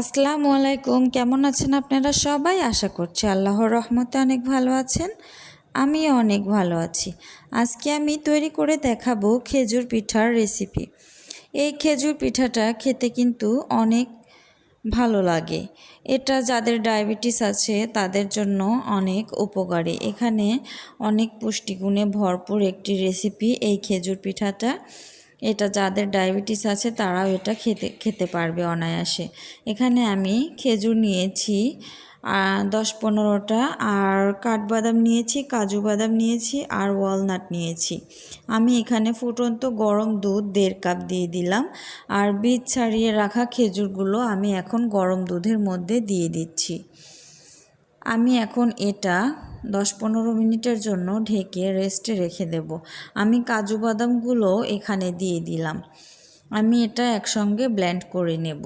আসসালামু আলাইকুম। কেমন আছেন আপনারা সবাই? আশা করছি আল্লাহর রহমতে অনেক ভালো আছেন। আমিও অনেক ভালো আছি। আজকে আমি তৈরি করে দেখাবো খেজুর পিঠার রেসিপি এই খেজুর পিঠাটা খেতে কিন্তু অনেক ভালো লাগে। এটা যাদের ডায়াবেটিস আছে, তাদের জন্য অনেক উপকারী। এখানে অনেক পুষ্টিগুণে ভরপুর একটি রেসিপি এই খেজুর পিঠাটা। এটা যাদের ডায়াবেটিস আছে তারাও এটা খেতে খেতে পারবে অনায়াসে। এখানে আমি খেজুর নিয়েছি দশ পনেরোটা, আর কাঠবাদাম নিয়েছি, কাজু বাদাম নিয়েছি, আর ওয়ালনাট নিয়েছি। আমি এখানে ফুটন্ত গরম দুধ দেড় কাপ দিয়ে দিলাম, আর বীজ ছাড়িয়ে রাখা খেজুরগুলো আমি এখন গরম দুধের মধ্যে দিয়ে দিচ্ছি। আমি এখন এটা দশ পনেরো মিনিটের জন্য ঢেকে রেস্টে রেখে দেব। আমি কাজু বাদামগুলো এখানে দিয়ে দিলাম। আমি এটা একসঙ্গে ব্ল্যান্ড করে নেব।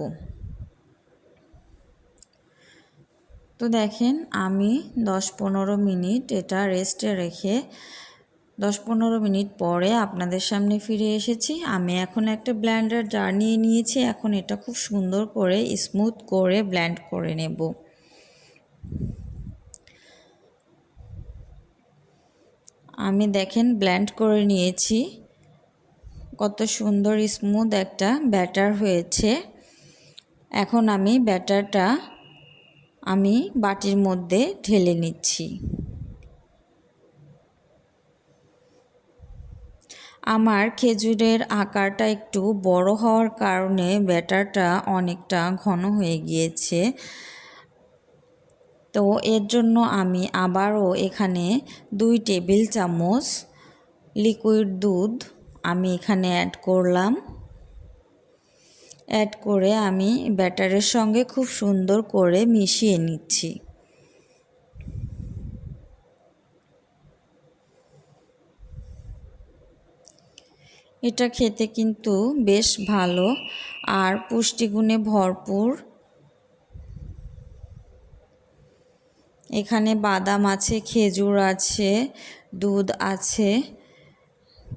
তো দেখেন, আমি দশ পনেরো মিনিট এটা রেস্টে রেখে দশ পনেরো মিনিট পরে আপনাদের সামনে ফিরে এসেছি। আমি এখন একটা ব্ল্যান্ডার জার নিয়ে নিয়েছি। এখন এটা খুব সুন্দর করে স্মুথ করে ব্ল্যান্ড করে নেব। আমি দেখেন ব্ল্যান্ড করে নিয়েছি। কত সুন্দর স্মুথ একটা ব্যাটার হয়েছে। এখন আমি ব্যাটারটা আমি বাটির মধ্যে ঢেলে নিচ্ছি। আমার খেজুরের আকারটা একটু বড় হওয়ার কারণে ব্যাটারটা অনেকটা ঘন হয়ে গিয়েছে। তো এর জন্য আমি আবারও এখানে দুই টেবিল চামচ লিকুইড দুধ আমি এখানে অ্যাড করলাম। অ্যাড করে আমি ব্যাটারের সঙ্গে খুব সুন্দর করে মিশিয়ে নিচ্ছি। এটা খেতে কিন্তু বেশ ভালো আর পুষ্টিগুণে ভরপুর। এখানে বাদাম আছে, খেজুর আছে, দুধ আছে।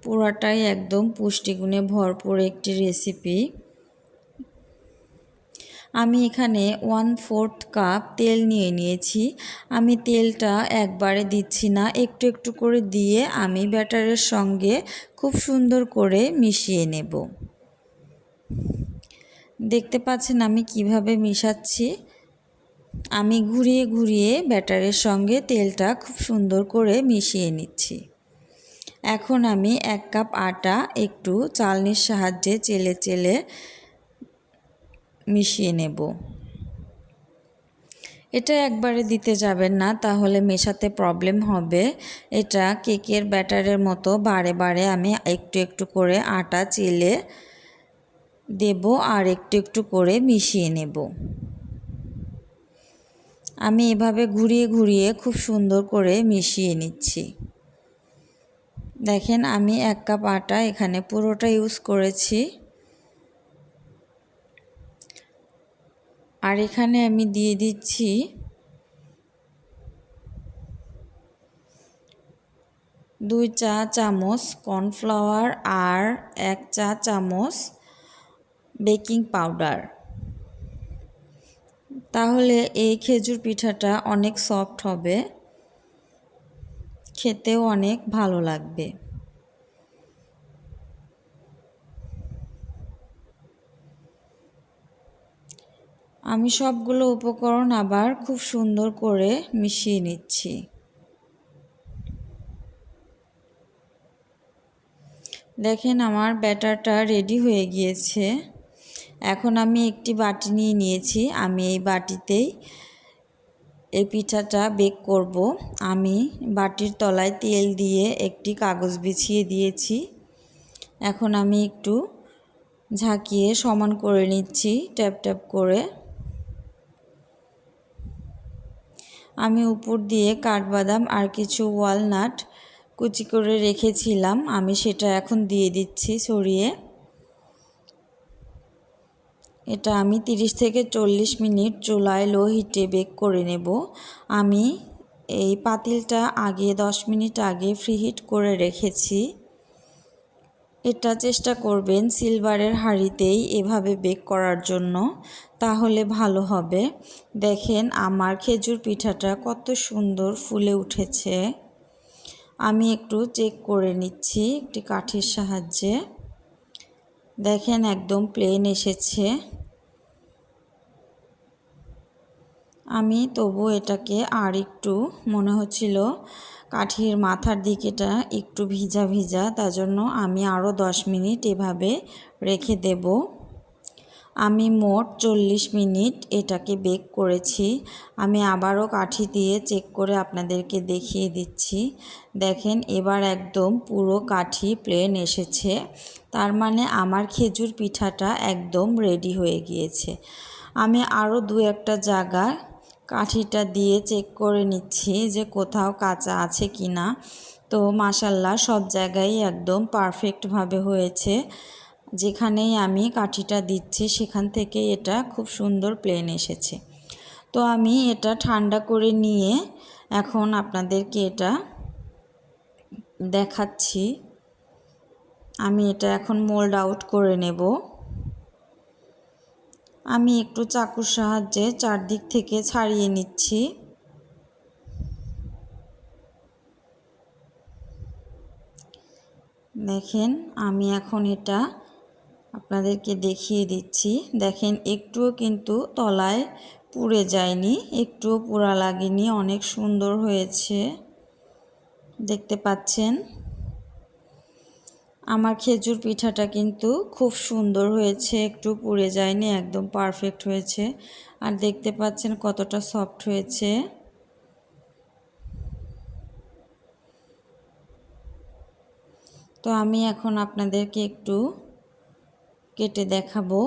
পুরাটাই একদম পুষ্টিগুণে ভরপুর একটি রেসিপি আমি এখানে ওয়ান ফোর্থ কাপ তেল নিয়ে নিয়েছি। আমি তেলটা একবারে দিচ্ছি না, একটু একটু করে দিয়ে আমি ব্যাটারের সঙ্গে খুব সুন্দর করে মিশিয়ে নেব। দেখতে পাচ্ছেন আমি কীভাবে মিশাচ্ছি? আমি ঘুরিয়ে ঘুরিয়ে ব্যাটারের সঙ্গে তেলটা খুব সুন্দর করে মিশিয়ে নিচ্ছি। এখন আমি এক কাপ আটা একটু চালনির সাহায্যে চেলে চেলে মিশিয়ে নেব। এটা একবারে দিতে যাবেন না, তাহলে মেশাতে প্রবলেম হবে। এটা কেকের ব্যাটারের মতো বারে বারে আমি একটু একটু করে আটা চেলে দেব আর একটু একটু করে মিশিয়ে নেব। আমি এভাবে ঘুরিয়ে ঘুরিয়ে খুব সুন্দর করে মিশিয়ে নিচ্ছি। দেখেন, আমি এক কাপ আটা এখানে পুরোটা ইউজ করেছি। আর এখানে আমি দিয়ে দিচ্ছি দুই চা চামচ কর্নফ্লাওয়ার আর এক চা চামচ বেকিং পাউডার তাহলে এই খেজুর পিঠাটা অনেক সফট হবে। খেতেও অনেক ভালো লাগবে। আমি সবগুলো উপকরণ আবার খুব সুন্দর করে মিশিয়ে নিচ্ছি। দেখেন আমার ব্যাটারটা রেডি হয়ে গিয়েছে। এখন আমি একটি বাটি নিয়ে নিয়েছি। আমি এই বাটিতেই এই পিঠাটা বেক করব। আমি বাটির তলায় তেল দিয়ে একটি কাগজ বিছিয়ে দিয়েছি। এখন আমি একটু ঝাঁকিয়ে সমান করে নিচ্ছি, ট্যাপ ট্যাপ করে। আমি উপর দিয়ে কাঠবাদাম আর কিছু ওয়ালনাট কুচি করে রেখেছিলাম। আমি সেটা এখন দিয়ে দিচ্ছি ছড়িয়ে এটা আমি 30 থেকে চল্লিশ মিনিট চুলায় লো হিটে বেক করে নেব। আমি এই পাতিলটা আগে 10 মিনিট আগে ফ্রি হিট করে রেখেছি। এটা চেষ্টা করবেন সিলভারের হাঁড়িতেই এভাবে বেক করার জন্য, তাহলে ভালো হবে। দেখেন আমার খেজুর পিঠাটা কত সুন্দর ফুলে উঠেছে। আমি একটু চেক করে নিচ্ছি একটি কাঠির সাহায্যে। দেখেন একদম প্লেন এসেছে। আমি তবু এটাকে আর একটু, মনে হচ্ছিল কাঠির মাথার দিকেটা একটু ভিজা ভিজা, তার জন্য আমি আরও দশ মিনিট এভাবে রেখে দেব। আমি মোট চল্লিশ মিনিট এটাকে বেক করেছি। আমি আবারও কাঠি দিয়ে চেক করে আপনাদেরকে দেখিয়ে দিচ্ছি। দেখেন, এবার একদম পুরো কাঠি প্লেন এসেছে। তার মানে আমার খেজুর পিঠাটা একদম রেডি হয়ে গিয়েছে। আমি আরও দু একটা জায়গায় কাঠিটা দিয়ে চেক করে নিচ্ছি যে কোথাও কাঁচা আছে কি না তো মাসাল্লাহ সব জায়গায় একদম পারফেক্টভাবে হয়েছে। যেখানেই আমি কাঠিটা দিচ্ছি, সেখান থেকে এটা খুব সুন্দর প্লেন এসেছে। তো আমি এটা ঠান্ডা করে নিয়ে এখন আপনাদেরকে এটা দেখাচ্ছি। আমি এটা এখন মোল্ড আউট করে নেব। আমি একটু চাকুর সাহায্যে চারদিক থেকে ছাড়িয়ে নিচ্ছি। দেখেন, আমি এখন এটা আপনাদেরকে দেখিয়ে দিচ্ছি। দেখেন, একটুও কিন্তু তলায় পুড়ে যায়নি, একটুও পোড়া লাগেনি, অনেক সুন্দর হয়েছে। দেখতে পাচ্ছেন? আমার খেজুর পিঠাটা কিন্তু খুব সুন্দর হয়েছে, একটু পুড়ে যায়নি, একদম পারফেক্ট হয়েছে। আর দেখতে পাচ্ছেন কতটা সফট হয়েছে। তো আমি এখন আপনাদেরকে একটু কেটে দেখাবো।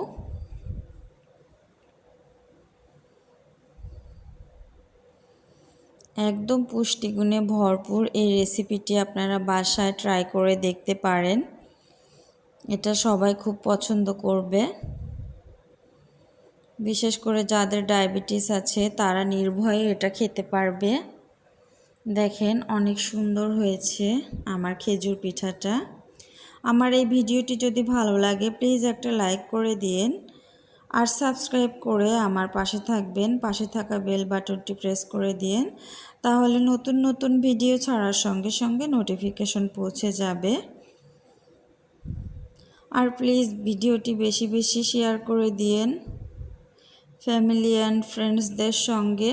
একদম পুষ্টিগুণে ভরপুর এই রেসিপিটি আপনারা বাসায় ট্রাই করে দেখতে পারেন। এটা সবাই খুব পছন্দ করবে। বিশেষ করে যাদের ডায়াবেটিস আছে, তারা নির্ভয়ে এটা খেতে পারবে। দেখেন অনেক সুন্দর হয়েছে আমার খেজুর পিঠাটা। আমার এই ভিডিওটি যদি ভালো লাগে প্লিজ একটা লাইক করে দিন আর সাবস্ক্রাইব করে আমার পাশে থাকবেন, পাশে থাকা বেল বাটনটি প্রেস করে দিন তাহলে নতুন নতুন ভিডিও ছাড়ার সঙ্গে সঙ্গে নোটিফিকেশন পৌঁছে যাবে। আর প্লিজ ভিডিওটি বেশি বেশি শেয়ার করে দিন ফ্যামিলি অ্যান্ড ফ্রেন্ডসদের সঙ্গে।